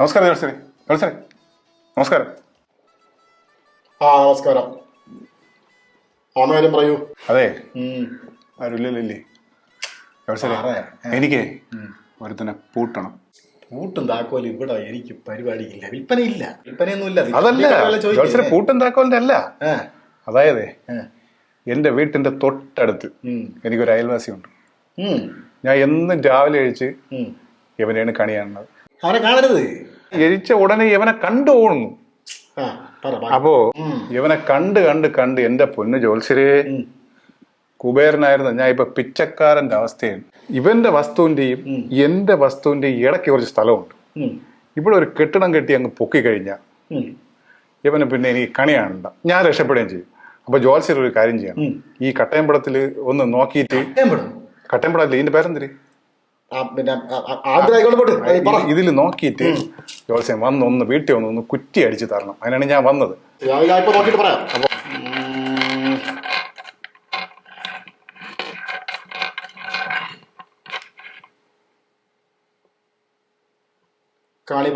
നമസ്കാരം ജോത്സരെ ജോത്സരെ നമസ്കാരം. ആ നമസ്കാരം. ആന്ന കാര്യം പറയൂ. അതെ. ആരുമില്ലല്ലേ? എനിക്ക് ഒരുത്തനെ പൂട്ടണം. പൂട്ടും താക്കോലും ഇവിടെ എനിക്ക് പരിപാടിയില്ല. വിൽപ്പനയില്ല. വിൽപ്പനയൊന്നുമില്ല. ഇത് അതല്ല. പൂട്ടും താക്കോലിന്റെ അല്ല അതായത് എന്റെ വീട്ടിന്റെ തൊട്ടടുത്ത്. എനിക്കൊരു അയൽവാസിയുണ്ട്. ഞാൻ എന്നും രാവിലെ കഴിച്ച്. ഇവനെയാണ് കണി കാണുന്നത് അവനെ കാണരുത്. എരിച്ച ഉടനെ ഇവനെ കണ്ടു പോകുന്നു. അപ്പോ ഇവനെ കണ്ട് കണ്ട് കണ്ട് എന്റെ പൊന്ന് ജോത്സ്യരെ. കുബേരനായിരുന്ന. ഞാൻ ഇപ്പൊ പിച്ചക്കാരന്റെ അവസ്ഥയാണ്. ഇവന്റെ വസ്തുവിന്റെയും എന്റെ വസ്തുവിന്റെയും ഇടയ്ക്ക് കുറച്ച് സ്ഥലമുണ്ട്. ഇവിടെ ഒരു കെട്ടിടം കെട്ടി അങ്ങ് പൊക്കി കഴിഞ്ഞാൽ. ഇവന് പിന്നെ എനിക്ക് കണി ഞാൻ രക്ഷപ്പെടുകയും ചെയ്യും. അപ്പൊ ജോത്സ്യർ ഒരു കാര്യം ചെയ്യണം. ഈ കട്ടയമ്പടത്തിൽ ഒന്ന് നോക്കിയിട്ട് കട്ടയമ്പടത്തിൽ ഇതിന്റെ പേരെന്തിരി? പിന്നെ പോട്ട്. ഇതിൽ നോക്കിയിട്ട് ജോത്സ്യം വന്ന് ഒന്ന് വീട്ടിൽ ഒന്ന് ഒന്ന് കുറ്റി അടിച്ച് തരണം. അതിനാണ് ഞാൻ വന്നത്. നോക്കിയിട്ട് പറയാം.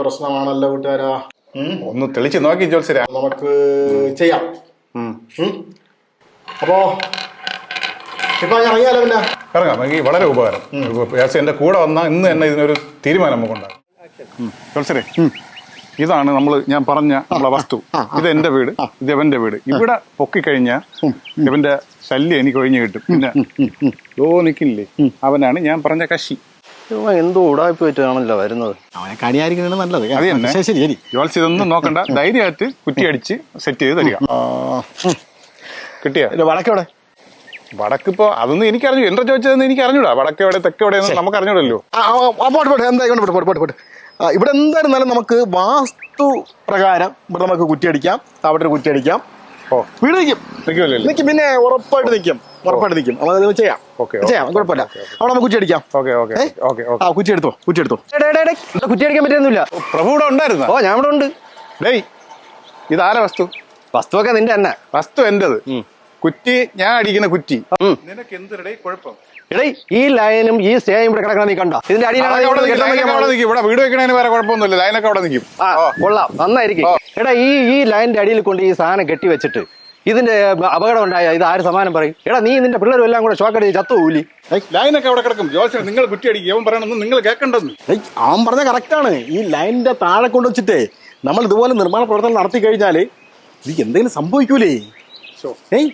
പ്രശ്നമാണല്ലോ കൂട്ടുകാരാ. ഒന്ന് തെളിച്ച് നോക്കി ജോത്സ്യരാ. നമുക്ക് ചെയ്യാം. അപ്പോ ഇപ്പൊ ഞാൻ ഇറങ്ങിയാലോ പിന്നെ? ഇറങ്ങാം. എനിക്ക് വളരെ ഉപകാരം. പക്ഷേ എന്റെ കൂടെ വന്നാൽ ഇന്ന് തന്നെ ഇതിനൊരു തീരുമാനം നമുക്കുണ്ടാകും. ജോത്സ്യരെ ഇതാണ് നമ്മൾ ഞാൻ പറഞ്ഞ നമ്മളെ വസ്തു. ഇത് എന്റെ വീട്. ഇത് ഇവന്റെ വീട്. ഇവിടെ പൊക്കിക്കഴിഞ്ഞാൽ ഇവന്റെ ശല്യം എനിക്ക് ഒഴിഞ്ഞു കിട്ടും. പിന്നെ ഓ നിക്കില്ലേ? അവനാണ് ഞാൻ പറഞ്ഞ കശി. എന്തോ ഉടായ്പ പറ്റുകയാണല്ലോ വരുന്നത്. അവനെ നല്ലത്. അത് തന്നെ. ശരി ശരി ശരി. ജോത്സ്യം ഇതൊന്നും നോക്കണ്ട. ധൈര്യമായിട്ട് കുറ്റിയടിച്ച് സെറ്റ് ചെയ്ത് തരിക. കിട്ടിയ? വടക്കവിടെ വടക്കിപ്പോ അതൊന്നും എനിക്ക് അറിഞ്ഞു എന്റെ ചോദിച്ചതെന്ന് എനിക്ക് അറിഞ്ഞൂടാ വടക്ക് എവിടെ തെക്ക് എവിടെ നമുക്ക് അറിഞ്ഞൂടല്ലോ പോട്ടെ പോട്ടെ. എന്തായിക്കൊണ്ട് പോട്ടെ പോട്ടെ പോട്ടെ ആ, ഇവിടെ എന്തായിരുന്നാലും നമുക്ക് വാസ്തു പ്രകാരം ഇവിടെ നമുക്ക് കുറ്റിയടിക്കാം. അവിടെ ഒരു കുറ്റിയടിക്കാം. ഓ. വീട് നിൽക്കും. നിൽക്കും. പിന്നെ ഉറപ്പായിട്ട് നിൽക്കും. ഉറപ്പായിട്ട് നിൽക്കും. നമുക്ക് അത് ചെയ്യാം. ഓക്കെ, ചെയ്യാം. കുഴപ്പമില്ല. അവിടെ നമുക്ക് കുറ്റിയടിക്കാം. ഓക്കെ ഓക്കെ ഏ? ഓക്കെ ആ ഓക്കെ കുറ്റി എടുത്തോ കുറ്റി എടുത്തോ കുറ്റി അടിക്കാൻ പറ്റുന്നില്ല പ്രഭു ഇവിടെ ഉണ്ടായിരുന്നു? ഓ ഞാൻ ഇവിടെ ഉണ്ട്. ഡേയ് ഇതാരാ വസ്തു? വസ്തുവൊക്കെ നിന്റെ തന്നെ. വസ്തു എന്റത്? കുറ്റി ഞാൻ അടിക്കുന്ന കുറ്റി. നിനക്ക് എന്തിടേ കുഴപ്പം? എടേ ഈ ലൈനും ഈ സ്റ്റേയും ഇവിടെ കിടക്കണ നീ കണ്ടോ? ഇതിന്റെ അടിയിലാണ് ഇവിടെ വീട് വെക്കണതിന് വേറെ കുഴപ്പമൊന്നുമില്ല ലൈനൊക്കെ അവിടെ നിൽക്കും. കൊള്ളാം. നന്നായിരിക്കും. എടാ ഈ ഈ ലൈനിന്റെ അടിയിൽ കൊണ്ട് ഈ സാധനം കെട്ടി വെച്ചിട്ട് ഇതിന്റെ അപകടം ഉണ്ടായ ഇത് ആര് സമാനം പറയും? എടാ നീ നിന്റെ പിള്ളേരും എല്ലാം കൂടെ ഷോക്ക് അടിച്ച് ചത്തുപോലി ലൈനൊക്കെ അവിടെ കിടക്കും. ജോസ് നിങ്ങൾ കുറ്റി അടിക്കും. ഇവൻ പറയണമെന്ന് നിങ്ങൾ കേൾക്കണ്ടെന്ന്. അവൻ പറഞ്ഞ കറക്റ്റാണ് ഈ ലൈനിന്റെ താഴെ കൊണ്ടുവച്ചിട്ടേ നമ്മൾ ഇതുപോലെ നിർമ്മാണ പ്രവർത്തനം നടത്തി കഴിഞ്ഞാൽ ഇത് എന്തെങ്കിലും സംഭവിക്കൂലേ? ഏയ്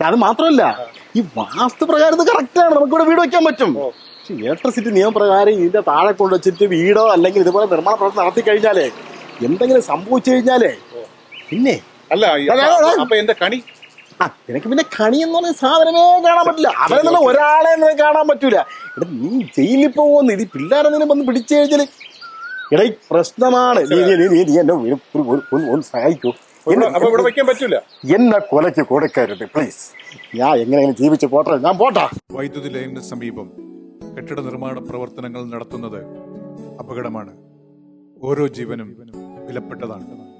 അത് മാത്രമല്ല ഈ വാസ്തു പ്രകാരം ഇത് കറക്റ്റാണ് നമുക്കിവിടെ വീട് വെക്കാൻ പറ്റും. പക്ഷെ ഇലക്ട്രിസിറ്റി നിയമപ്രകാരം ഇതിന്റെ താഴെ കൊണ്ട് കൊണ്ടുവച്ചിട്ട് വീടോ അല്ലെങ്കിൽ ഇതുപോലെ നിർമ്മാണ പ്രവർത്തനം നടത്തി കഴിഞ്ഞാലേ എന്തെങ്കിലും സംഭവിച്ചു കഴിഞ്ഞാലേ പിന്നെ അല്ല. അപ്പൊ എന്റെ കണി? ആ നിനക്ക് പിന്നെ കണി എന്ന് പറഞ്ഞ സാധനമേ കാണാൻ പറ്റില്ല. അവരെ തന്നെ ഒരാളെ നിനക്ക് കാണാൻ പറ്റൂല. എടാ നീ ജയിലിൽ പോകുന്നു ഇത് നിന്നെ വന്ന് പിടിച്ചു കഴിഞ്ഞാൽ. എടാ പ്രശ്നമാണ്. നീ നീ നീ- നീ എന്നെ സഹായിക്കൂ. എന്നെ കൊലയ്ക്ക് കൊടുക്കരുത് പ്ലീസ് ഞാൻ എങ്ങനെയെങ്കിലും ജീവിച്ച് പോട്ടെ. ഞാൻ പോട്ടാ. വൈദ്യുതി ലൈനിന് സമീപം കെട്ടിട നിർമ്മാണ പ്രവർത്തനങ്ങൾ നടത്തുന്നത് അപകടമാണ്. ഓരോ ജീവനും വിലപ്പെട്ടതാണ്.